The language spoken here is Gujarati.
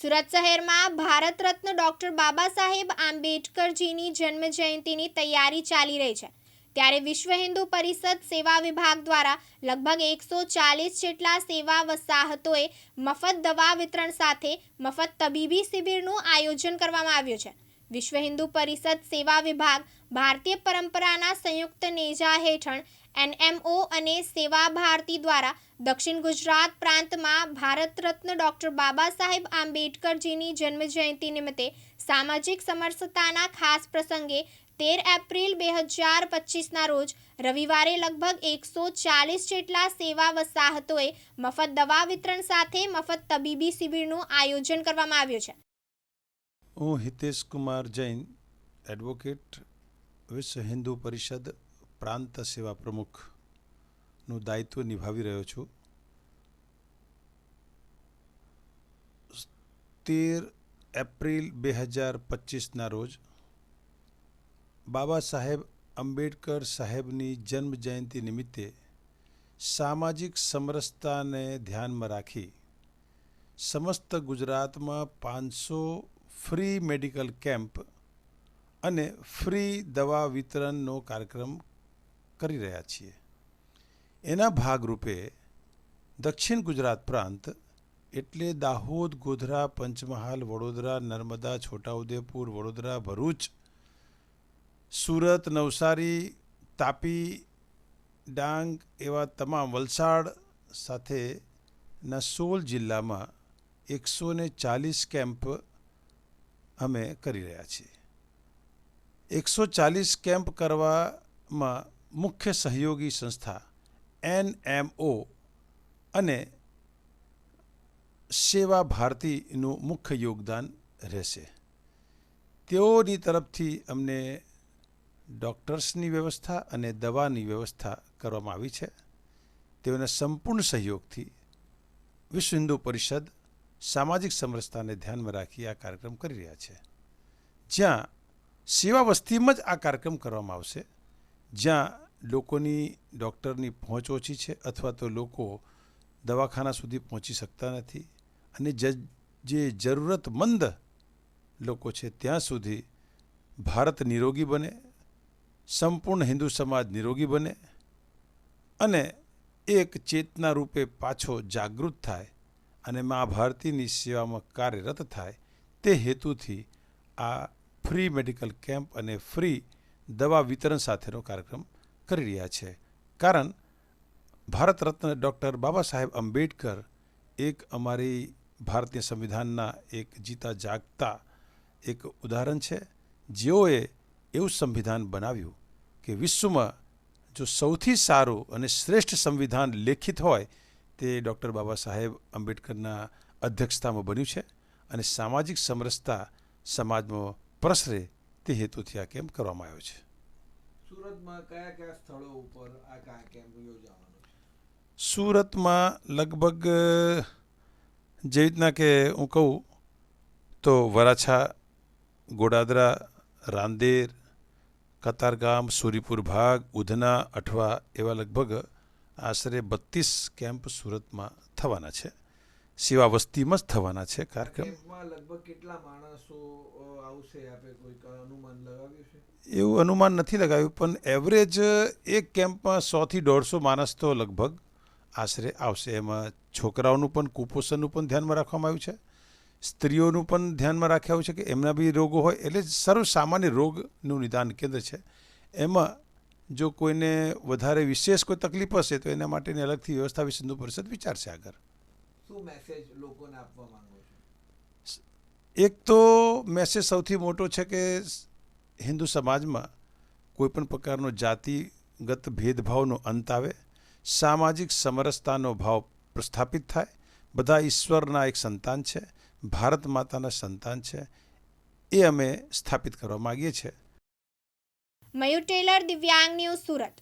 સુરત શહેરમાં ભારત રત્ન ડોક્ટર બાબા સાહેબ આંબેડકરજીની જન્મ જયંતિની તૈયારી ચાલી રહી છે. ત્યારે વિશ્વ હિન્દુ પરિષદ સેવા વિભાગ દ્વારા લગભગ એકસો ચાલીસ જેટલા સેવા વસાહતોએ મફત દવા વિતરણ સાથે મફત તબીબી શિબિરનું આયોજન કરવામાં આવ્યું છે. વિશ્વ હિન્દુ પરિષદ સેવા વિભાગ ભારતીય પરંપરાના સંયુક્ત નેજા હેઠળ એનએમઓ અને સેવા ભારતી દ્વારા દક્ષિણ ગુજરાત પ્રાંતમાં ભારત રત્ન ડોક્ટર બાબા સાહેબ આંબેડકરજીની જન્મજયંતિ નિમિત્તે સામાજિક સમરસતાના ખાસ પ્રસંગે તેર એપ્રિલ બે હજાર પચીસના રોજ રવિવારે લગભગ એકસો ચાલીસ જેટલા સેવા વસાહતોએ મફત દવા વિતરણ સાથે મફત તબીબી શિબિરનું આયોજન કરવામાં આવ્યું છે. હું હિતેશ કુમાર જૈન એડવોકેટ વિશ્વ હિન્દુ પરિષદ પ્રાંત સેવા પ્રમુખનું દાયિત્વ નિભાવી રહ્યો છું. તેર એપ્રિલ બે હજાર પચીસના રોજ બાબા સાહેબ આંબેડકર સાહેબની જન્મ જયંતિ નિમિત્તે સામાજિક સમરસતાને ધ્યાનમાં રાખી સમસ્ત ગુજરાતમાં પાંચસો ફ્રી મેડિકલ કેમ્પ અને ફ્રી દવા વિતરણનો કાર્યક્રમ કરી રહ્યા છીએ. એના ભાગરૂપે દક્ષિણ ગુજરાત પ્રાંત એટલે દાહોદ, ગોધરા, પંચમહાલ, વડોદરા, નર્મદા, છોટાઉદેપુર, વડોદરા, ભરૂચ, સુરત, નવસારી, તાપી, ડાંગ એવા તમામ વલસાડ સાથેના સોળ જિલ્લામાં એકસો ચાલીસ કેમ્પ અમે કરી રહ્યા છીએ. એકસો ચાલીસ કેમ્પ કરવામાં મુખ્ય સહયોગી સંસ્થા એન એમ ઓ અને સેવા ભારતીનું મુખ્ય યોગદાન રહેશે. તેઓની તરફથી અમને ડૉક્ટર્સની વ્યવસ્થા અને દવાની વ્યવસ્થા કરવામાં આવી છે. તેઓના સંપૂર્ણ સહયોગથી વિશ્વ હિન્દુ પરિષદ સામાજિક સમરસતાને ધ્યાનમાં રાખી આ કાર્યક્રમ કરી રહ્યા છે. જ્યાં સેવા વસ્તીમાં જ આ કાર્યક્રમ કરવામાં આવશે, જ્યાં લોકોની ડૉક્ટરની પહોંચ ઓછી છે અથવા તો લોકો દવાખાના સુધી પહોંચી શકતા નથી અને જ જરૂરતમંદ લોકો છે ત્યાં સુધી ભારત નિરોગી બને, સંપૂર્ણ હિન્દુ સમાજ નિરોગી બને અને એક ચેતના રૂપે પાછો જાગૃત થાય અને મા ભારતીની સેવામાં કાર્યરત થાય તે હેતુથી આ ફ્રી મેડિકલ કેમ્પ અને ફ્રી દવા વિતરણ સાથેનો કાર્યક્રમ કરી રહ્યા છે. કારણ ભારત રત્ન ડૉક્ટર બાબા સાહેબ આંબેડકર એક અમારી ભારતીય સંવિધાનના એક જીતા જાગતા એક ઉદાહરણ છે. જેઓએ એવું સંવિધાન બનાવ્યું કે વિશ્વમાં જો સૌથી સારું અને શ્રેષ્ઠ સંવિધાન લેખિત હોય તે ડૉક્ટર બાબા સાહેબ આંબેડકરના અધ્યક્ષતામાં બન્યું છે અને સામાજિક સમરસતા સમાજમાં પ્રસરે તે હેતુથી આ કેમ્પ કરવામાં આવ્યો છે. સુરતમાં કયા કયા સ્થળો ઉપર આ કેમ્પ યોજાવાનો સુરતમાં લગભગ જે રીતના કે હું કહું તો વરાછા ગોડાદરા રાંદેર કતારગામ સુરીપુર ભાગ ઉધના અઠવા એવા લગભગ આશરે બત્રીસ કેમ્પ સુરતમાં થવાના છે. સેવા વસ્તીમાં જ થવાના છે કાર્યક્રમ. લગભગ કેટલા માણસો આવશે? આપે અનુમાન લગાવ્યું છે? એવું અનુમાન નથી લગાવ્યું પણ એવરેજ એક કેમ્પમાં સોથી દોઢસો માણસ તો લગભગ આશરે આવશે. એમાં છોકરાઓનું પણ કુપોષણનું પણ ધ્યાનમાં રાખવામાં આવ્યું છે. સ્ત્રીઓનું પણ ધ્યાનમાં રાખ્યા આવ્યું છે કે એમના બી રોગો હોય. એટલે સર્વ સામાન્ય રોગનું નિદાન કેન્દ્ર છે. એમાં જો કોઈને વધારે વિશેષ કોઈ તકલીફ હશે તો એના માટેની અલગથી વ્યવસ્થા વિશે હિન્દુ પરિષદ વિચારશે આગળ. શું મેસેજ લોકોને આપવા માંગો છો? એક તો મેસેજ સૌથી મોટો છે કે હિન્દુ સમાજમાં કોઈપણ પ્રકારનો જાતિગત ભેદભાવનો અંત આવે સામાજિક સમરસતાનો ભાવ પ્રસ્થાપિત થાય બધા ઈશ્વરના એક સંતાન છે ભારત માતાના સંતાન છે એ અમે સ્થાપિત કરવા માગીએ છીએ. મયુર ટેલર દિવ્યાંગ ન્યૂઝ સુરત.